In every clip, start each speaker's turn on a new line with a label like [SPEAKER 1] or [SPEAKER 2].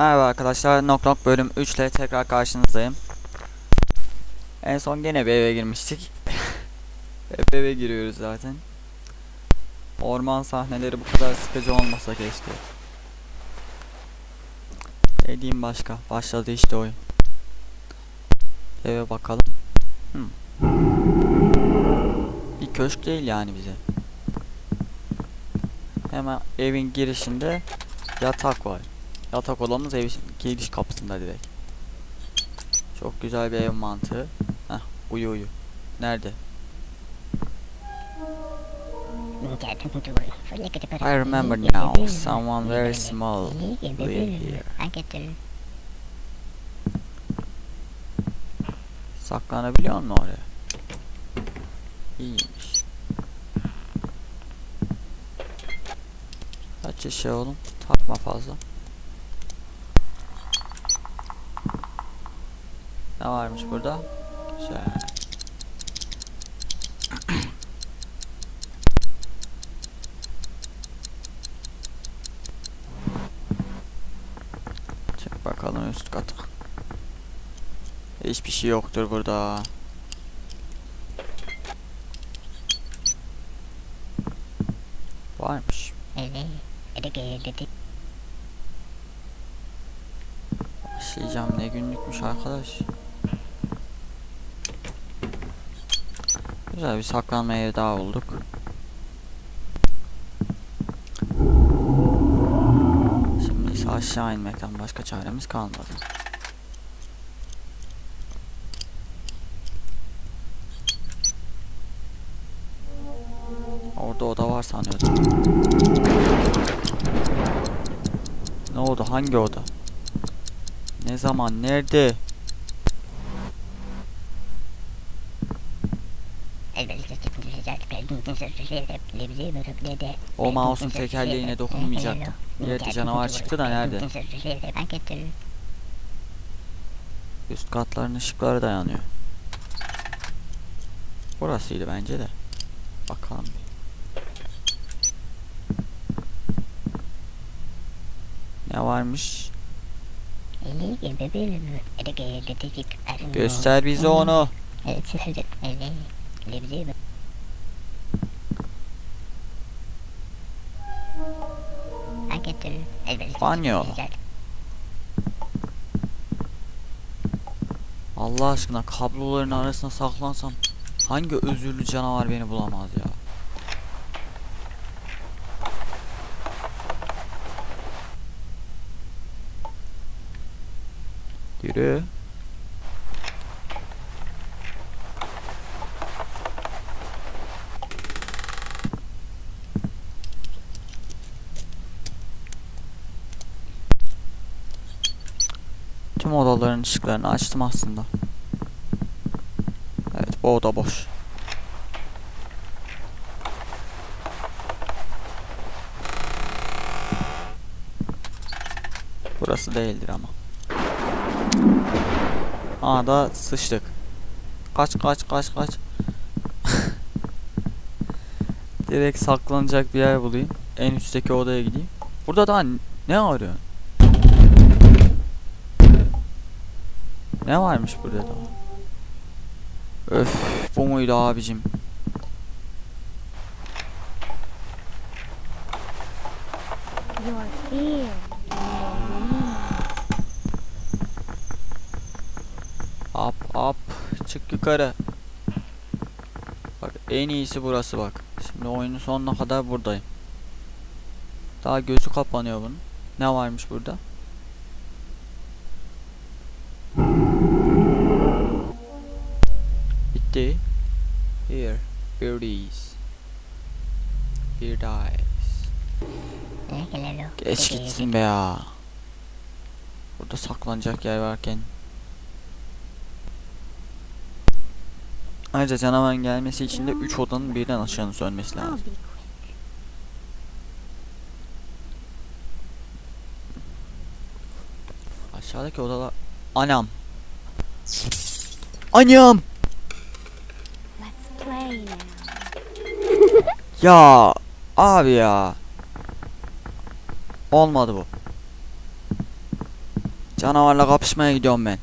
[SPEAKER 1] Merhaba arkadaşlar, Knock Knock bölüm 3 ile tekrar karşınızdayım. En son gene bir eve girmiştik. Hep eve giriyoruz zaten. Orman sahneleri bu kadar sıkıcı olmasa keşke. Ne diyeyim başka? Başladı işte oyun. Eve bakalım. Hmm. Bir köşk değil yani bize. Hemen evin girişinde yatak var. Yatak odamız ev giriş kapısında direkt. Çok güzel bir ev mantığı. Heh, uyu uyu. Nerede? I remember now. Someone very small live here. Saklanabiliyor musun oraya? İyiymiş. Kaç şey oğlum? Takma fazla. Ne varmış burada? Güzel. Çık bakalım üst kata. Hiçbir şey yoktur burada. Varmış. Başlayacağım ne günlükmüş arkadaş. Güzel bir saklanma yeri daha bulduk. Şimdi ise aşağı inmekten başka çaremiz kalmadı. Orada oda var sanıyordum. Ne oldu? Hangi oda? Ne zaman? Nerede? O mouse'un tekerleğine dokunmayacaktım. Bir yerde canavar çıktı da nerede? Üst katların ışıkları da yanıyor. Burasıydı bence de. Bakalım bir. Ne varmış? Göster bize onu. Banyo. Allah aşkına kabloların arasına saklansam hangi özürlü canavar beni bulamaz ya? Yürü. Işıklarını açtım aslında. Evet bu oda boş. Burası değildir ama. Aa da sıçtık. Kaç kaç kaç kaç. Direkt saklanacak bir yer bulayım. En üstteki odaya gideyim. Burada daha ne arıyor? Ne varmış burada da? Öf bu muydu abicim? Up up çık yukarı. Bak en iyisi burası bak. Şimdi oyunun sonuna kadar buradayım. Daha gözü kapanıyor bunun. Ne varmış burada? Ya. Burada saklanacak yer varken. Ayrıca canavarın gelmesi için de 3 odanın birden aşağının sönmesi lazım. Aşağıdaki odalar... Anam. Anam. Ya. Abi ya. Olmadı bu. Canavarla kapışmaya gidiyorum ben.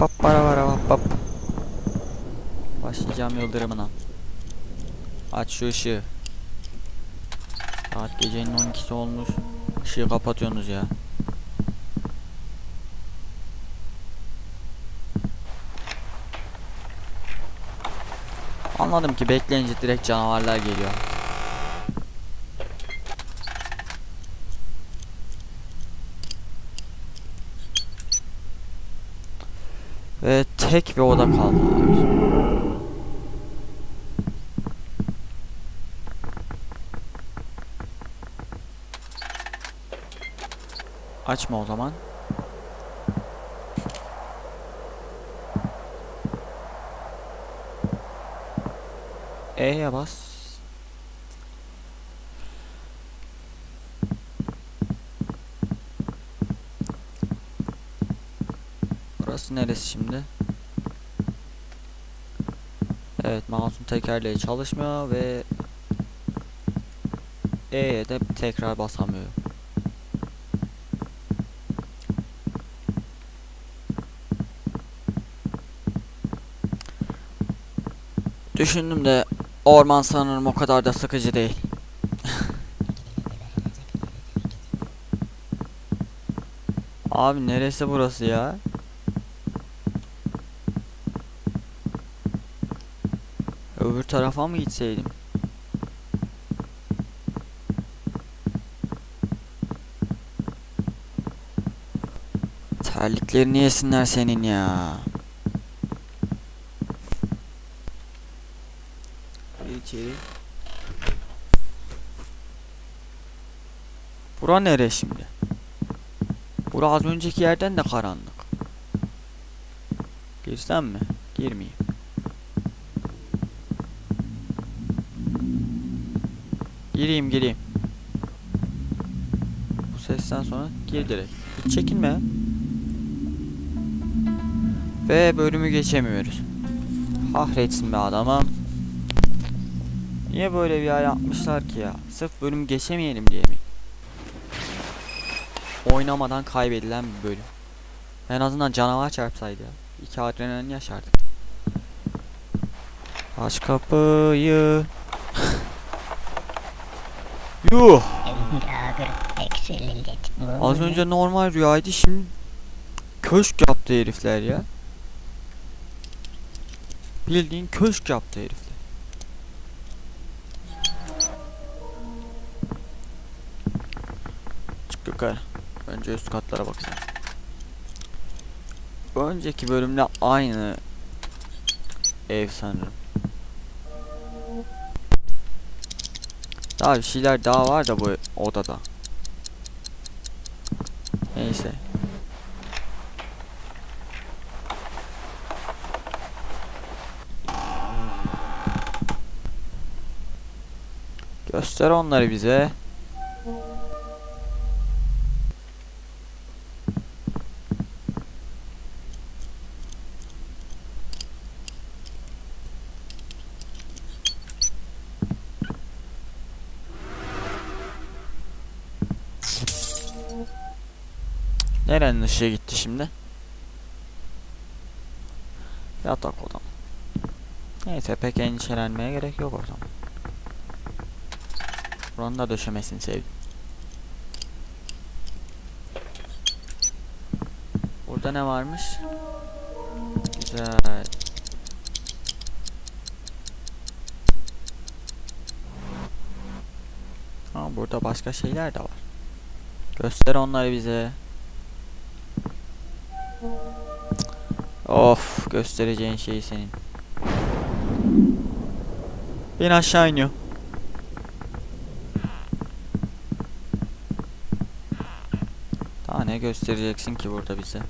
[SPEAKER 1] Vap para para vap vap. Başlayacağım yıldırımına. Aç şu ışığı. Saat gecenin 12'si olmuş. Işığı kapatıyorsunuz ya. Anladım ki bekleyince direkt canavarlar geliyor. Ve tek bir oda kaldı. Açma o zaman. E'ye bas. Burası neresi şimdi? Evet mouse'un tekerleği çalışmıyor ve E'ye de tekrar basamıyorum. Düşündüm de orman sanırım o kadar da sıkıcı değil. Abi neresi burası ya? Öbür tarafa mı gitseydim? Terliklerini yesinler senin ya. Bir içeri. Bura nere şimdi? Bura az önceki yerden de karanlık. Girsem mi? Girmeyeyim. Gireyim gireyim. Bu sesten sonra gir direkt. Hiç çekinme. Ve bölümü geçemiyoruz. Kahretsin be adamım. Niye böyle bir yer yapmışlar ki ya? Sırf bölüm geçemeyelim diye mi? Oynamadan kaybedilen bir bölüm. En azından canavar çarpsaydı ya. İki adrenalin yaşardık. Aç kapıyı. Yuh! Az önce normal rüyaydı şimdi köşk yaptı herifler ya. Bildiğin köşk yaptı herifler. Çık yukarı. Önce üst katlara bakacağım. Önceki bölümle aynı ev sanırım. Daha bir şeyler daha var da bu odada. Neyse. Göster onları bize. Işığı gitti şimdi? Yatak odam. Neyse pek endişelenmeye gerek yok o zaman. Buranın da döşemesini sevdim. Burada ne varmış? Güzel. Ha burada başka şeyler de var. Göster onları bize. Of göstereceğin şey senin. Ben aşağı iniyor. Daha ne göstereceksin ki burada bize?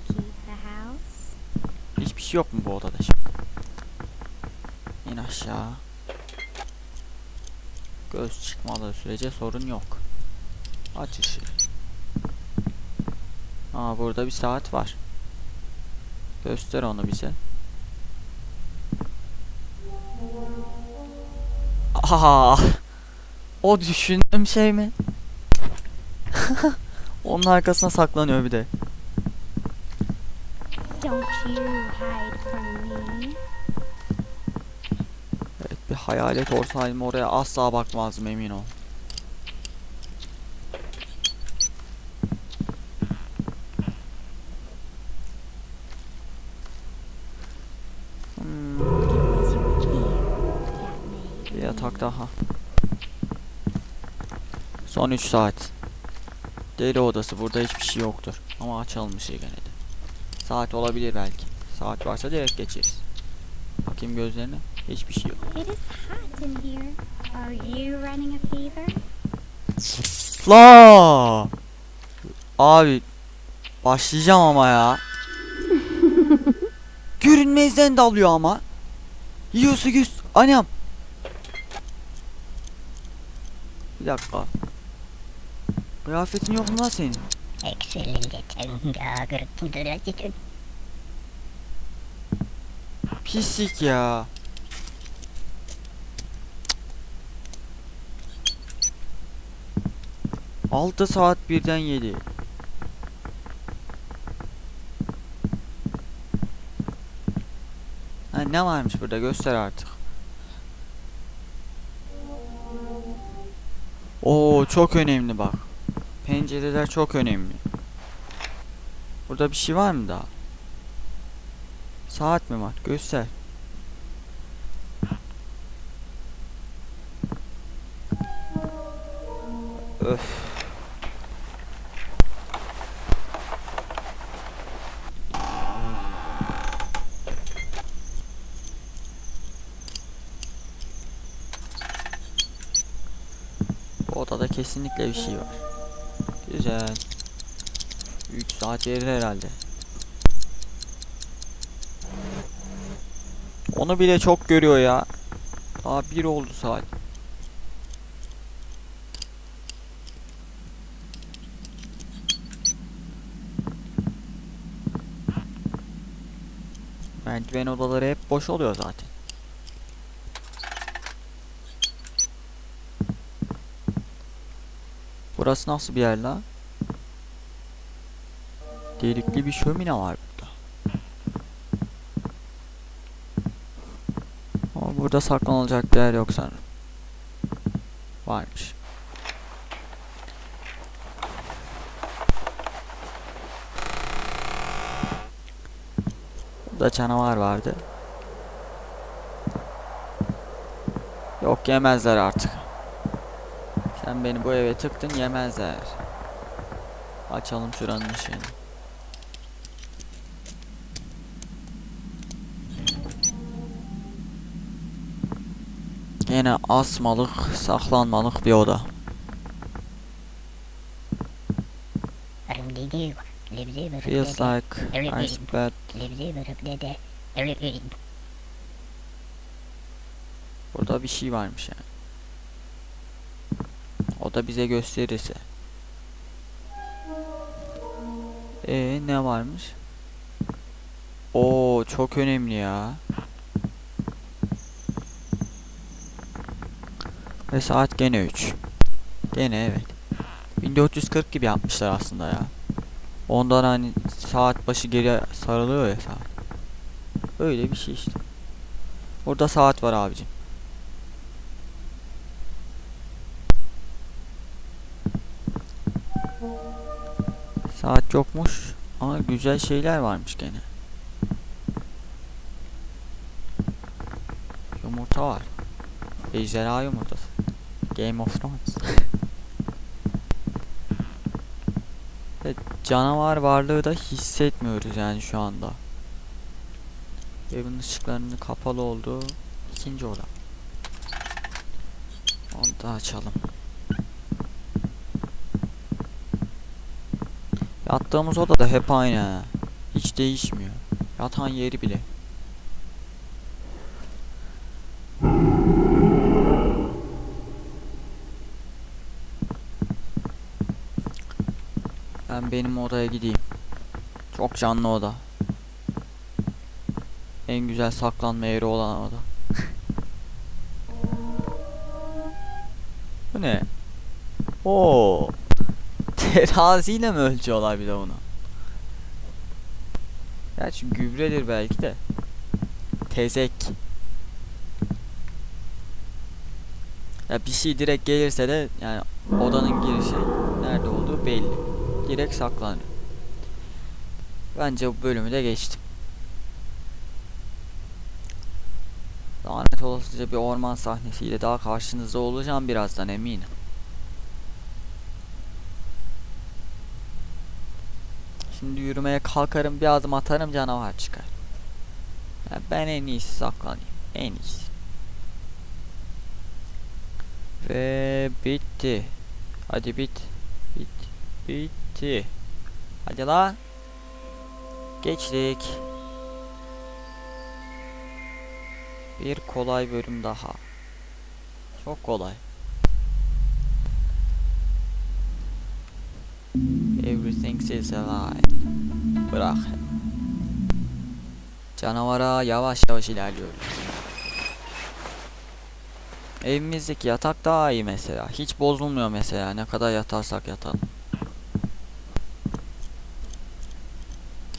[SPEAKER 2] Keep the house.
[SPEAKER 1] Hiçbir şey yok mu bu odada şimdi? İn aşağı. Göz çıkmadığı sürece sorun yok. Aç ışığı. Aa burada bir saat var. Göster onu bize. Aa, o düşündüğüm şey mi? Onun arkasına saklanıyor bir de. Evet bir hayalet olsaydım oraya asla bakmazdım emin ol. Hmm, bir yatak daha. Son 3 saat. Deli odası burada hiçbir şey yoktur. Ama açalım ışığı gene de. Saat olabilir belki. Saat varsa direkt geçeriz. Bakayım gözlerine. Hiçbir şey yok.
[SPEAKER 2] It is hot in here. Are you running a fever?
[SPEAKER 1] La! Abi başlayacağım ama ya. Görünmezden dalıyor ama. Yiyorsa göz. Anam. Bir dakika. Kıyafetin yok mu lan senin?
[SPEAKER 3] Agar.
[SPEAKER 1] Pislik ya. Altı saat birden yedi. Ha, ne varmış burada göster artık. Oo çok önemli bak. Pencereler çok önemli. Burada bir şey var mı daha? Saat mi var? Göster. Öf. Bu odada kesinlikle bir şey var. Güzel. 3 saat verir herhalde. Onu bile çok görüyor ya. Daha bir oldu saat. Merdiven odaları hep boş oluyor zaten. Burası nasıl bir yer la? Delikli bir şömine var burada. Ama burada saklanılacak bir yer yok sanırım. Varmış. Burada canavar vardı. Yok yemezler artık. Sen beni bu eve tıktın yemezler. Açalım şuranın ışığını. Yine asmalık, saklanmalık bir oda. Feels like ice bed. Burada bir şey varmış yani. Da bize gösterirse. Ee ne varmış? Oo çok önemli ya. Ve saat gene 3. Gene evet. 1440 gibi yapmışlar aslında ya. Ondan hani saat başı geri sarılıyor ya saat. Öyle bir şey işte. Burada saat var abicim. Saat yokmuş ama güzel şeyler varmış gene. Yumurta var. Ejderha yumurtası. Game of Thrones. Evet, canavar varlığı da hissetmiyoruz yani şu anda. Evin ışıklarının kapalı olduğu ikinci oda. Onu da açalım. Yattığımız oda da hep aynı. Hiç değişmiyor. Yatan yeri bile. Ben benim odaya gideyim. Çok canlı oda. En güzel saklanma yeri olan oda. Bu ne? Oo. Teraziyle mi ölçüyorlar bir de bunu? Gerçi gübredir belki de. Tezek. Ya bir şey direkt gelirse de yani odanın girişi nerede olduğu belli. Direkt saklanıyor. Bence bu bölümü de geçtim. Lanet olasıca bir orman sahnesiyle daha karşınızda olacağım birazdan eminim. Şimdi yürümeye kalkarım bir adım atarım canavar çıkar. Ya ben en iyisi saklanayım. En iyisi. Ve bitti. Hadi bit. Bit. Bitti. Hadi la. Geçtik. Bir kolay bölüm daha. Çok kolay. Everything is alive. Bırak. Canavara yavaş yavaş ilerliyoruz. Evimizdeki yatak daha iyi mesela. Hiç bozulmuyor mesela. Ne kadar yatarsak yatalım.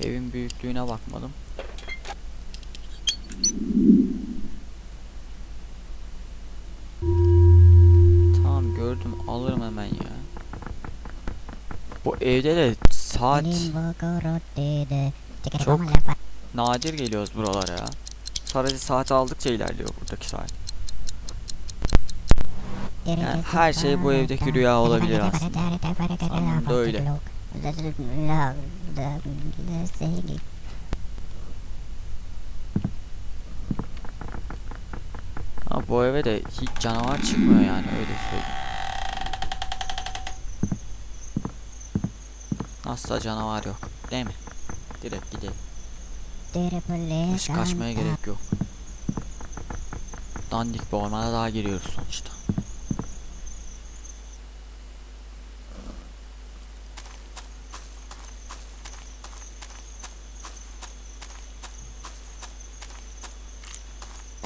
[SPEAKER 1] Evin büyüklüğüne bakmadım. Evde de saat Çok- nadir geliyoruz buralara ya. Sadece saat aldıkça ilerliyor buradaki saat. Yani her şey bu evdeki rüya olabilir aslında. Sanırım da öyle. Ama bu eve de hiç canavar çıkmıyor yani öyle söyleyeyim. Asla canavar yok. Değil mi? Direkt gidelim. Hiç kaçmaya gerek yok. Dandik bir ormana daha giriyoruz sonuçta.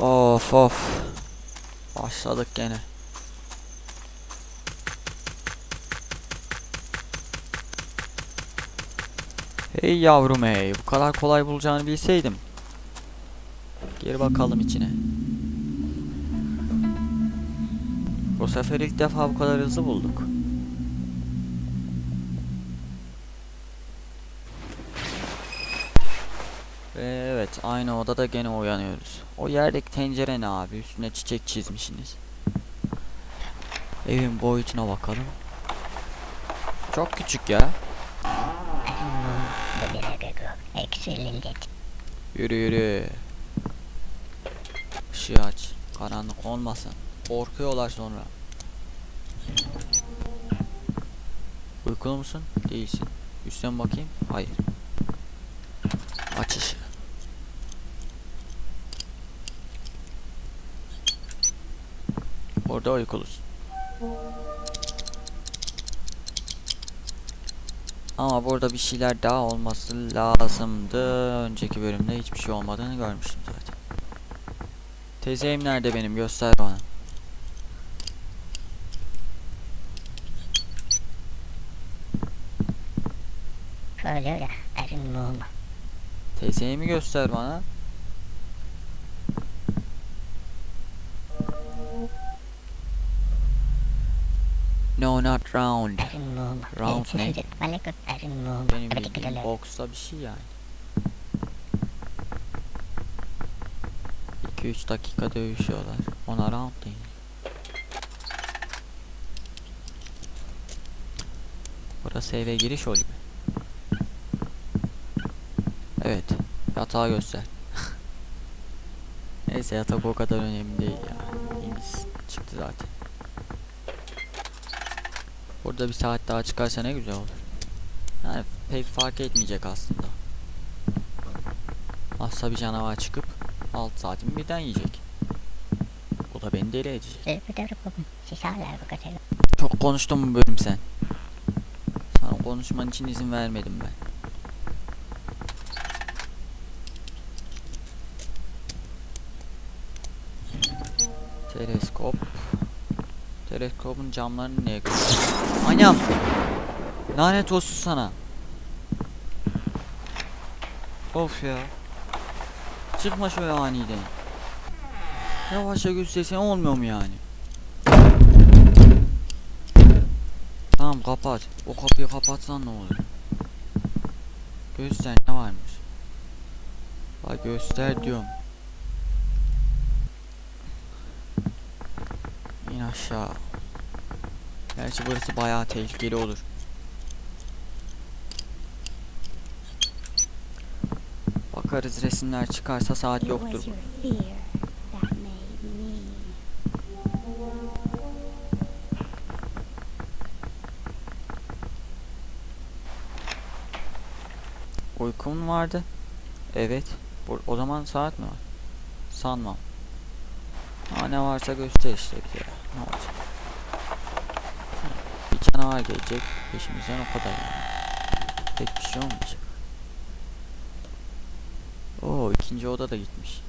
[SPEAKER 1] Of of. Başladık gene. Hey yavrum hey, bu kadar kolay bulacağını bilseydim. Gir bakalım içine. Bu sefer ilk defa bu kadar hızlı bulduk. Ve evet aynı odada gene uyanıyoruz. O yerdeki tencere ne abi? Üstüne çiçek çizmişsiniz. Evin boyutuna bakalım. Çok küçük ya. Yürü yürü. Işığı aç. Karanlık olmasın. Korkuyorlar sonra. Uykulu musun? Değilsin. Üstten bakayım. Hayır. Aç ışığı. Orada uykulusun. Ama burada bir şeyler daha olması lazımdı. Önceki bölümde hiçbir şey olmadığını görmüştüm zaten. Teyzem nerede benim? Göster bana.
[SPEAKER 3] Şöyle erin mum.
[SPEAKER 1] Teyzemi göster bana. Round. Round ne? Benim bildiğim box'ta bir şey yani. 2-3 dakika dövüşüyorlar. Ona round değil. Burası eve giriş oluyor. Evet. Yatağı göster. Neyse yatak o kadar önemli değil ya. İngiliz çıktı zaten. Burada bir saat daha çıkarsa ne güzel olur. Yani pek fark etmeyecek aslında. Hasta bir canavar çıkıp 6 saatimi birden yiyecek. O da beni deli edecek. Çok konuştun bu bölüm sen. Sana konuşman için izin vermedim ben. Teleskopun camlarını niye kırdın? Anam! Lanet olsun sana. Of ya. Çıkma şöyle aniden. Yavaşça göstersen olmuyor mu yani? Tamam kapat. O kapıyı kapatsan ne olur? Göster ne varmış? Bak göster diyorum. İn aşağı. Gerçi burası bayağı tehlikeli olur. Bakarız resimler çıkarsa saat yoktur. mu vardı? Evet. O zaman saat mi var? Sanmam. Ha ne varsa göster işte bize ya. Ne olacak? Canavar gelecek. Peşimizden o kadar yani. Tek bir şey olmayacak. Oo ikinci oda da gitmiş.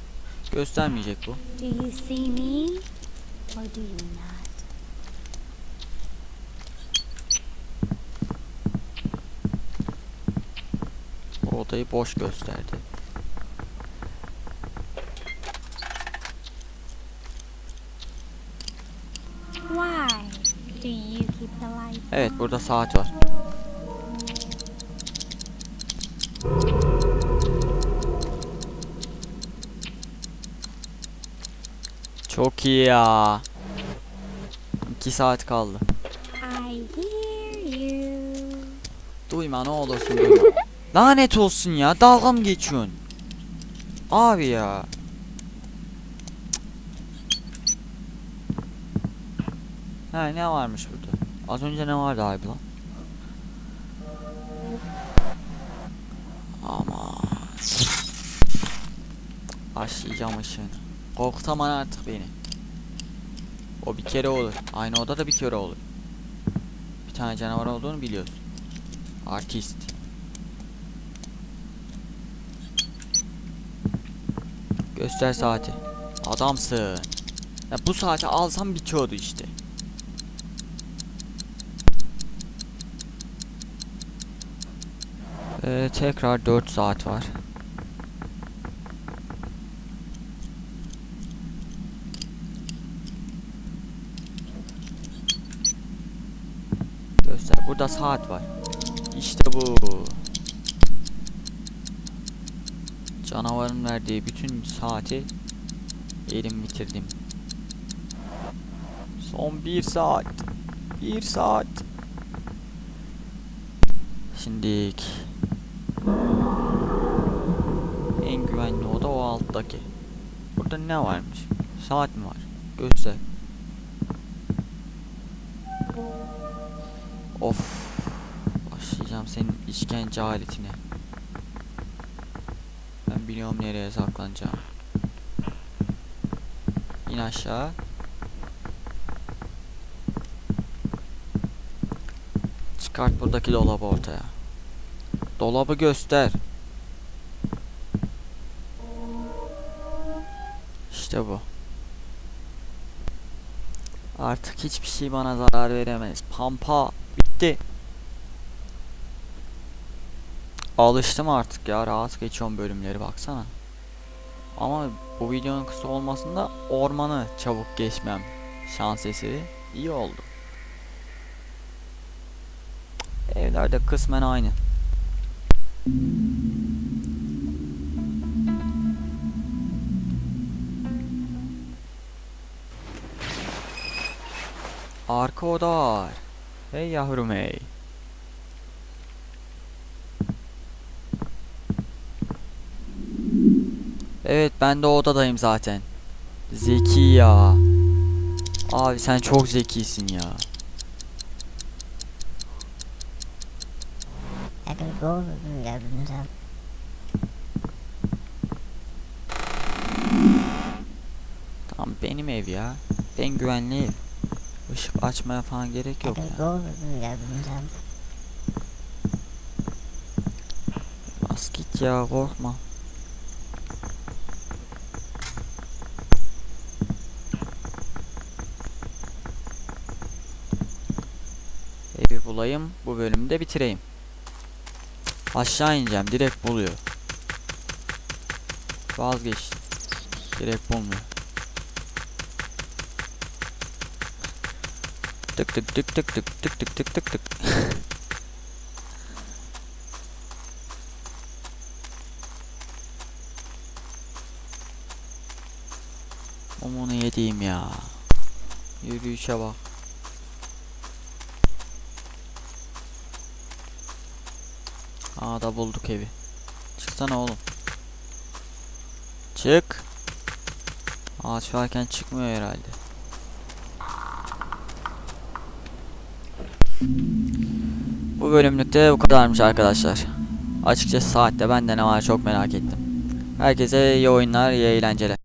[SPEAKER 1] Göstermeyecek bu.
[SPEAKER 2] Do you see me or do you not?
[SPEAKER 1] Bu odayı boş gösterdi. Evet burada saat var. Çok iyi ya. 2 saat kaldı.
[SPEAKER 2] I hear you.
[SPEAKER 1] Duyma ne olursun duyma. Lanet olsun ya dalga mı geçiyorsun? Abi ya. Ha ne varmış burada? Az önce ne vardı abi lan? Ama Başlayacağım ışığını. Korkutaman artık beni. O bir kere olur. Aynı odada bir kere olur. Bir tane canavar olduğunu biliyorsun. Artist. Göster saati. Adamsın. Ya bu saati alsam bitiyordu işte. Ee, tekrar 4 saat var. Göster. Burada saat var. İşte bu. Canavarın verdiği bütün saati elim bitirdim. Son bir saat. Bir saat. Şimdilik. En güvenli oda o alttaki. Burada ne varmış? Saat mi var? Göster. Of. Başlayacağım senin işkence aletine. Ben biliyorum nereye saklanacağım. İn aşağı. Çıkart buradaki dolabı ortaya. Dolabı göster. İşte bu. Artık hiçbir şey bana zarar veremez. Pampa bitti. Alıştım artık ya rahat geçiyorum bölümleri baksana. Ama bu videonun kısa olmasında ormanı çabuk geçmem şans eseri iyi oldu. Evlerde kısmen aynı. Arka oda var. Hey yavrum hey. Evet ben de odadayım zaten. Zeki ya. Abi sen çok zekisin ya. Tamam benim ev ya. Ben güvenli ev. Işık açmaya falan gerek yok
[SPEAKER 3] could
[SPEAKER 1] ya.
[SPEAKER 3] go to the
[SPEAKER 1] Bas git ya korkma. Evi bulayım. Bu bölümü de bitireyim. Aşağı ineceğim. Direkt buluyor. Vazgeçtim. Direkt bulmuyor. Tık tık tık tık tık tık tık tık tık tık. Omunu yediğim ya. Yürüyüşe bak. Aa da bulduk evi. Çıksana oğlum. Çık. Ağaç varken çıkmıyor herhalde. Bu bölümlükte bu kadarmış arkadaşlar. Açıkçası saatte bende ne var çok merak ettim. Herkese iyi oyunlar, iyi eğlenceler.